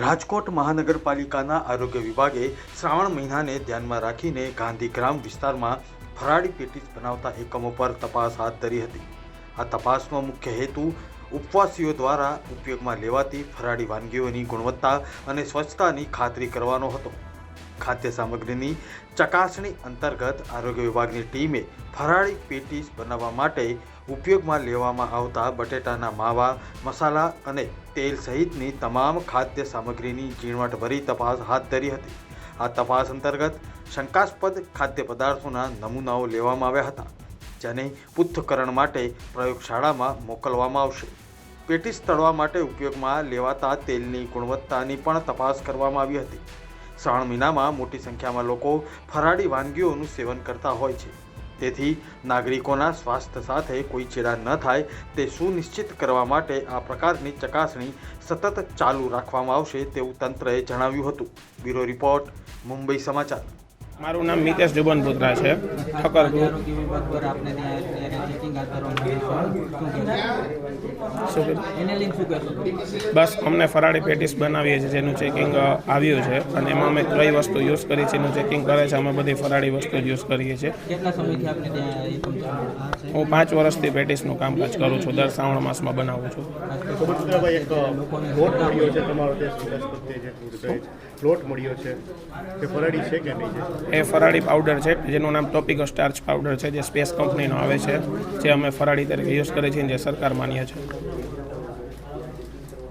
રાજકોટ મહાનગરપાલિકાના આરોગ્ય વિભાગે શ્રાવણ મહિનાને ધ્યાનમાં રાખીને ગાંધીગ્રામ વિસ્તારમાં ફરાળી પેટીસ બનાવતા એકમો પર તપાસ હાથ ધરી હતી. આ તપાસનો મુખ્ય હેતુ ઉપવાસીઓ દ્વારા ઉપયોગમાં લેવાતી ફરાળી વાનગીઓની ગુણવત્તા અને સ્વચ્છતાની ખાતરી કરવાનો હતો. ખાદ્ય સામગ્રીની ચકાસણી અંતર્ગત આરોગ્ય વિભાગની ટીમે ફરાળી પેટીસ બનાવવા માટે ઉપયોગમાં લેવામાં આવતા બટેટાના માવા, મસાલા અને તેલ સહિતની તમામ ખાદ્ય સામગ્રીની ઝીણવટભરી તપાસ હાથ ધરી હતી. આ તપાસ અંતર્ગત શંકાસ્પદ ખાદ્ય પદાર્થોના નમૂનાઓ લેવામાં આવ્યા હતા, જેને પૃથ્થકરણ માટે પ્રયોગશાળામાં મોકલવામાં આવશે. પેટીસ તળવા માટે ઉપયોગમાં લેવાતા તેલની ગુણવત્તાની પણ તપાસ કરવામાં આવી હતી. શ્રાવણ મહિનામાં મોટી સંખ્યામાં લોકો ફરાળી વાનગીઓનું સેવન કરતા હોય છે. તેથી નાગરિકોના સ્વાસ્થ્ય સાથે કોઈ છેડા ન થાય તે સુનિશ્ચિત કરવા માટે આ પ્રકારની ચકાસણી સતત ચાલુ રાખવામાં આવશે તેવું તંત્રએ જણાવ્યું હતું. બ્યુરો રિપોર્ટ, મુંબઈ સમાચાર. મારું નામ મિતેશ જુબન પુત્રા છે. ઠક્કર ગ્રુપ બસ અમને ફરાળી પેટીસ બનાવીએ છીએ જેનું ચેકિંગ આવ્યું છે. અને એમાં અમે કઈ વસ્તુ યુઝ કરી છે એનું ચેકિંગ કરે છે. અમે બધી ફરાળી વસ્તુ યુઝ કરીએ છીએ. હું પાંચ વર્ષથી પેટીસનું કામકાજ કરું છું. દર શ્રાવણ માસમાં બનાવું છું. ભાઈ એક પ્લોટ મળ્યો છે તે ફરાળી છે કે નહીં છે? એ ફરાળી પાવડર છે જેનું નામ ટોપિકો સ્ટાર્ચ પાવડર છે જે સ્પેસ કંપનીનો આવે છે જે અમે ફરાળી તરીકે યુઝ કરીએ છીએ જે સરકાર માન્ય છે.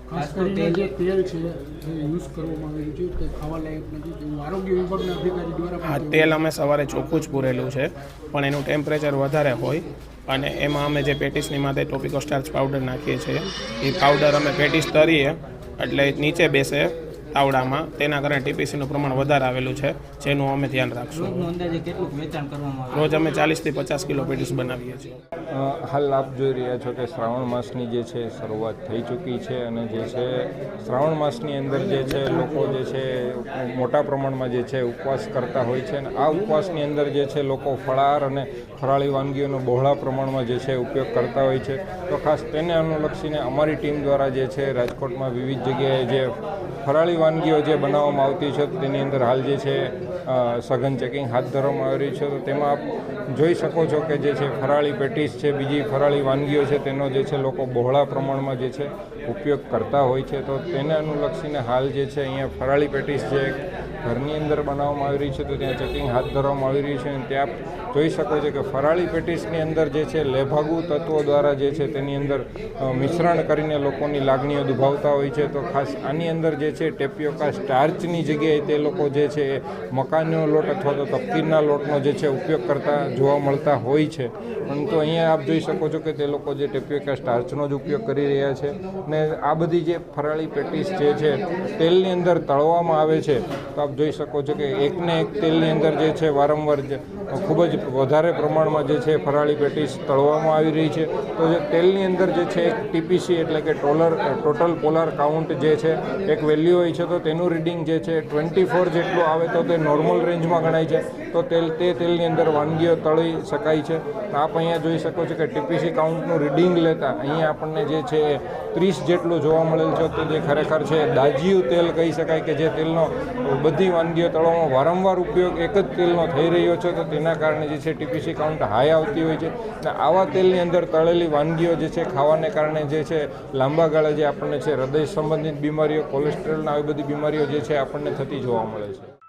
ખાસ કરીને જે તેલ છે યુઝ કરવામાં આવ્યું છે તે ખાવા નથી તેવું આરોગ્ય વિભાગના અધિકારી દ્વારા આ તેલ અમે સવારે ચોખ્ખું જ પૂરેલું છે પણ એનું ટેમ્પરેચર વધારે હોય અને એમાં અમે જે પેટીસની માથે ટોપિકો સ્ટાર્ચ પાવડર નાખીએ છીએ એ પાવડર અમે પેટીસ તરીએ એટલે નીચે બેસે તાવડામાં. તેના કારણે ટીપીસીનું પ્રમાણ વધારે આવેલું છે જેનું અમે ધ્યાન રાખશું. રોજનું અંદાજે કેટલું વેચાણ કરવામાં આવે? રોજ અમે ચાલીસથી પચાસ કિલો પેટીસ બનાવીએ છીએ. હાલ આપ જોઈ રહ્યા છો કે શ્રાવણ માસની જે છે શરૂઆત થઈ ચૂકી છે અને જે છે શ્રાવણ માસની અંદર જે છે લોકો જે છે મોટા પ્રમાણમાં જે છે ઉપવાસ કરતા હોય છે અને આ ઉપવાસની અંદર જે છે લોકો ફળાર અને ફરાળી વાનગીઓનો બહોળા પ્રમાણમાં જે છે ઉપયોગ કરતા હોય છે. તો ખાસ તેને અનુલક્ષીને અમારી ટીમ દ્વારા જે છે રાજકોટમાં વિવિધ જગ્યાએ જે ફરાળી વાનગીઓ જે બનાવવામાં આવતી છે તો તેની અંદર હાલ જે છે સઘન ચેકિંગ હાથ ધરવામાં આવી રહ્યું છે. તો તેમાં આપ જોઈ શકો છો કે જે છે, ફરાળી પેટીસ છે, બીજી ફરાળી વાનગીઓ છે, તેનો જે છે, લોકો બહોળા પ્રમાણમાં જે છે ઉપયોગ કરતા હોય છે, તો તેને અનુલક્ષીને હાલ જે છે અહીંયા ફરાળી પેટીસ જે ઘરની અંદર બનાવવામાં આવી રહી છે, તો ત્યાં ચેકિંગ હાથ ધરવામાં આવી રહ્યું છે અને ત્યાં જોઈ શકો છો કે ફરાળી પેટીસની અંદર જે છે લેભાગુ તત્વો દ્વારા જે છે તેની અંદર મિશ્રણ કરીને લોકોની લાગણીઓ દુભાવતા હોય છે. તો ખાસ આની અંદર જે છે ટેપિયોકા સ્ટાર્ચની જગ્યાએ તે લોકો જે છે એ મકાનનો લોટ અથવા તો તપકીરના લોટનો જે છે ઉપયોગ કરતા જોવા મળતા હોય છે. પરંતુ અહીંયા આપ જોઈ શકો છો કે તે લોકો જે ટેપિયોકા સ્ટાર્ચનો જ ઉપયોગ કરી રહ્યા છે ને આ બધી જે ફરાળી પેટીસ જે છે, તેલની અંદર તળવામાં આવે છે. તો આપ જોઈ શકો છો કે એકને એક તેલની અંદર જે છે, વારંવાર ખૂબ જ વધારે પ્રમાણમાં જે છે, ફરાળી પેટીસ તળવામાં આવી રહી છે. તો જે તેલની અંદર જે છે, એક ટીપીસી એટલે કે ટોલર, ટોટલ પોલાર કાઉન્ટ જે છે, એક વેલ્યુ હોય છે, તો તેનું રીડિંગ જે છે, ટ્વેન્ટી ફોર જેટલું આવે તો તે નોર્મલ રેન્જમાં ગણાય છે. તો તેલ, તે તેલની અંદર વાનગીઓ તળી શકાય છે. આપ અહીંયા જોઈ શકો છો કે ટીપીસી કાઉન્ટનું રીડિંગ લેતા અહીંયા આપણને જે છે, ત્રીસ જેટલું જોવા મળેલ છે તો જે ખરેખર છે, દાજિયું તેલ કહી શકાય કે જે તેલનો બધી વાનગીઓ તળવામાં વારંવાર ઉપયોગ એક જ તેલનો થઈ રહ્યો છે, તો તેના કારણે જે છે ટીપીસી કાઉન્ટ હાઈ આવતી હોય છે. અને આવા તેલની અંદર તળેલી વાનગીઓ જે છે ખાવાને કારણે જે છે લાંબા ગાળે જે આપણને છે હૃદય સંબંધિત બીમારીઓ, કોલેસ્ટ્રોલના આવી બધી બીમારીઓ જે છે આપણને થતી જોવા મળે છે.